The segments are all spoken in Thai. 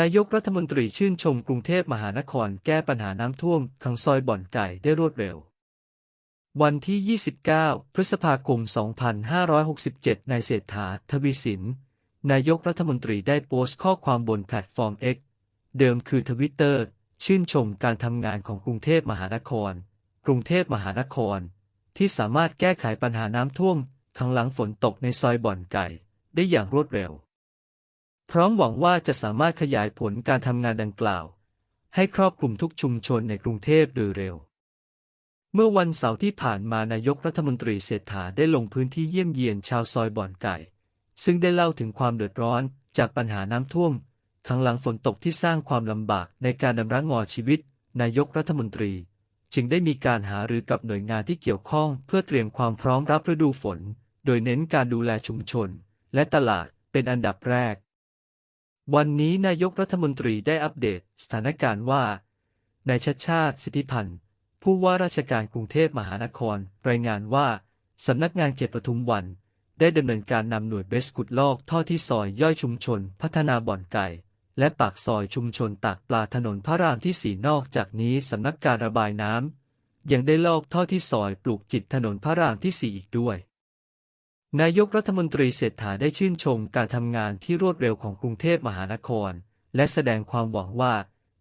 นายกรัฐมนตรีชื่นชมกรุงเทพมหานครแก้ปัญหาน้ำท่วมขังซอยบ่อนไก่ได้รวดเร็ว วันที่ 29 พฤษภาคม 2567 นายเศรษฐา ทวีสิน นายกรัฐมนตรีได้โพสต์ข้อความบนแพลตฟอร์ม X เดิมคือทวิตเตอร์ ชื่นชมการทำงานของกรุงเทพมหานคร กรุงเทพมหานคร ที่สามารถแก้ไขปัญหาน้ำท่วมทั้งหลังฝนตกในซอยบ่อนไก่ ได้อย่างรวดเร็ว พร้อมหวังว่าจะสามารถขยายผลการทำงานดังกล่าว ให้ครอบคลุมทุกชุมชนในกรุงเทพโดยเร็ว เมื่อวันเสาร์ที่ผ่านมานายกรัฐมนตรีเศรษฐาได้ลงพื้นที่เยี่ยมเยียนชาวซอยบ่อนไก่ ซึ่งได้เล่าถึงความเดือดร้อนจากปัญหาน้ำท่วม ทั้งหลังฝนตกที่สร้างความลำบากในการดำรงงอชีวิต นายกรัฐมนตรี จึงได้มีการหารือกับหน่วยงานที่เกี่ยวข้องเพื่อเตรียมความพร้อมรับฤดูฝน โดยเน้นการดูแลชุมชน และตลาดเป็นอันดับแรก วันนี้นายกรัฐมนตรีได้อัปเดตสถานการณ์ว่านายชัดชาติสิทธิพันธ์ผู้ว่าราชการกรุงเทพมหานคร รายงานว่า สำนักงานเขตปทุมวัน ได้ดำเนินการนำหน่วยเบสกุดลอกท่อที่ซอยย่อยชุมชน พัฒนาบ่อนไก่ และปากซอยชุมชนตากปลาถนนพระรามที่สีนอกจากนี้สำนักการระบายน้ำยังได้ลอกท่อที่ซอยปลูกจิตถนนพระรามที่สี่อีกด้วย นายกรัฐมนตรีเศรษฐาได้ชื่นชมการทำงานที่รวดเร็วของกรุงเทพมหานคร และแสดงความหวังว่า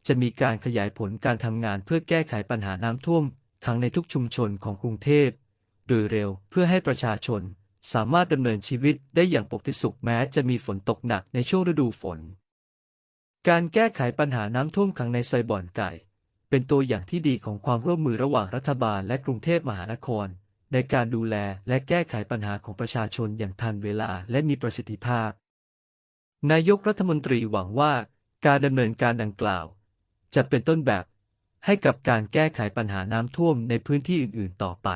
จะมีการขยายผลการทำงานเพื่อแก้ไขปัญหาน้ำท่วมทั้งในทุกชุมชนของกรุงเทพ โดยเร็วเพื่อให้ประชาชน สามารถดำเนินชีวิตได้อย่างปกติสุขแม้จะมีฝนตกหนักในช่วงฤดูฝน การแก้ไขปัญหาน้ำท่วมขังในซอยบ่อนไก่ เป็นตัวอย่างที่ดีของความร่วมมือระหว่างรัฐบาลและกรุงเทพมหานคร ในการดูแลและแก้ไขปัญหาของประชาชนอย่างทันเวลาและมีประสิทธิภาพ นายกรัฐมนตรีหวังว่า การดำเนินการดังกล่าว จะเป็นต้นแบบให้กับการแก้ไขปัญหาน้ำท่วมในพื้นที่อื่น ๆ ต่อไป